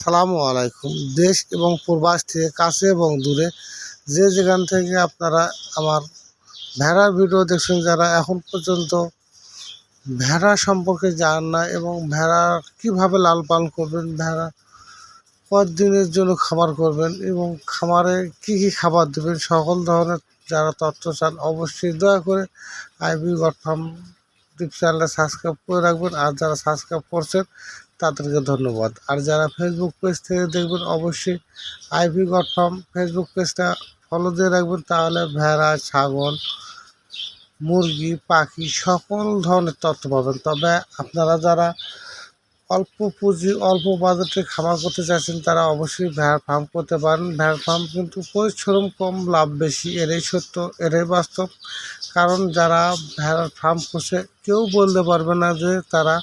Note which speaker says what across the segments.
Speaker 1: সালামু আলাইকুম। দেশ এবং প্রবাস থেকে কাছে এবং দূরে যে যেখান থেকে আপনারা আমার ভেড়ার ভিডিও দেখছেন, যারা এখন পর্যন্ত ভেড়া সম্পর্কে জানেন না এবং ভেড়া কীভাবে লাল পাল করবেন, ভেড়া কতদিনের জন্য খাবার করবেন এবং খামারে কি কি খাবার দেবেন, সকল ধরনের যারা তথ্য চান অবশ্যই দয়া করে আইবি গড চ্যানেলটা সাবস্ক্রাইব করে রাখবেন। আর যারা সাবস্ক্রাইব করছেন, তাদেরকে ধন্যবাদ। আর যারা ফেসবুক পেজ থেকে দেখবেন, অবশ্যই আইভি গটফর্ম ফার্ম ফেসবুক পেজটা ফলো দিয়ে রাখবেন। তাহলে ভেড়া, ছাগল, মুরগি, পাখি, সকল ধরনের তথ্য পাবেন। তবে আপনারা যারা অল্প পুঁজি, অল্প বাজেটে খামার করতে চাইছেন তারা অবশ্যই ভেড়া ফার্ম করতে পারেন। ভেড়া ফার্ম কিন্তু পরিশ্রম কম, লাভ বেশি, এটাই সত্য, এটাই বাস্তব। কারণ যারা ভেড়ার ফার্ম করছে, কেউ বলতে পারবে না যে তারা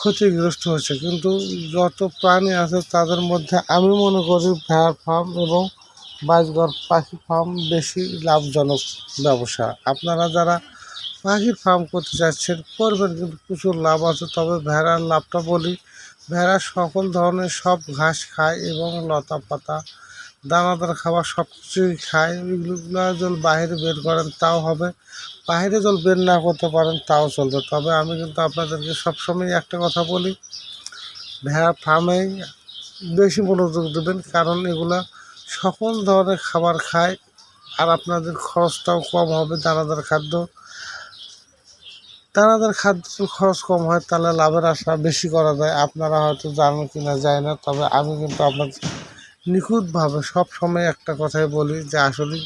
Speaker 1: ক্ষতিগ্রস্ত হচ্ছে। কিন্তু যত প্রাণী আছে, তাদের মধ্যে আমি মনে করি ভেড়ার ফার্ম এবং বাজগর পাখি ফার্ম বেশি লাভজনক ব্যবসা। আপনারা যারা পাখির ফার্ম করতে চাচ্ছেন করবেন কিন্তু প্রচুর লাভ আছে। তবে ভেড়ার লাভটা বলি, ভেড়া সকল ধরনের সব ঘাস খায় এবং লতা পাতা, দানাদার খাবার সব কিছুই খায়। ওইগুলো জল বাইরে বের করেন, তাও হবে। বাইরে জল বের না করতে পারেন, তাও চলবে। তবে আমি কিন্তু আপনাদেরকে সবসময় একটা কথা বলি, ভেড়া ফার্মে বেশি মনোযোগ দেবেন, কারণ এগুলা সকল ধরনের খাবার খায়, আর আপনাদের খরচটাও কম হবে, দানাদার খাদ্য দানাদার খাদ্য খরচ কম হয়, তাহলে লাভের আশা বেশি করা যায়। আপনারা হয়তো জানেন কি না যায় না, তবে আমি কিন্তু আপনাদের নিখুঁতভাবে সব সময় একটা কথাই বলি যে আসলে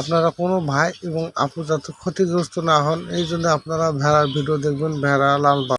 Speaker 1: আপনারা কোনো ভাই এবং আপু যাতে ক্ষতিগ্রস্ত না হন, এই জন্য আপনারা ভেড়ার ভিডিও দেখবেন, ভেড়া লাল